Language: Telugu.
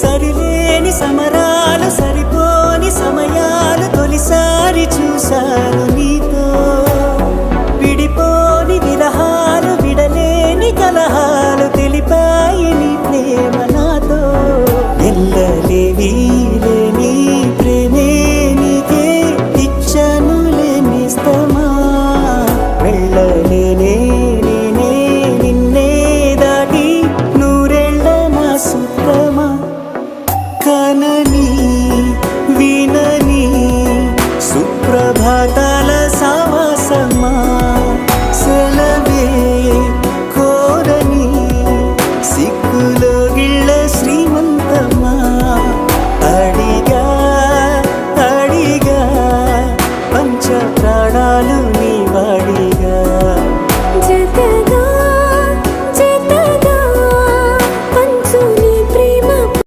సరిలేని సమరాలు సరిపోని సమయాలు తొలిసారి చూశాను నీతో. విడిపోని విరహాలు విడలేని కలహాలు తల సమసమా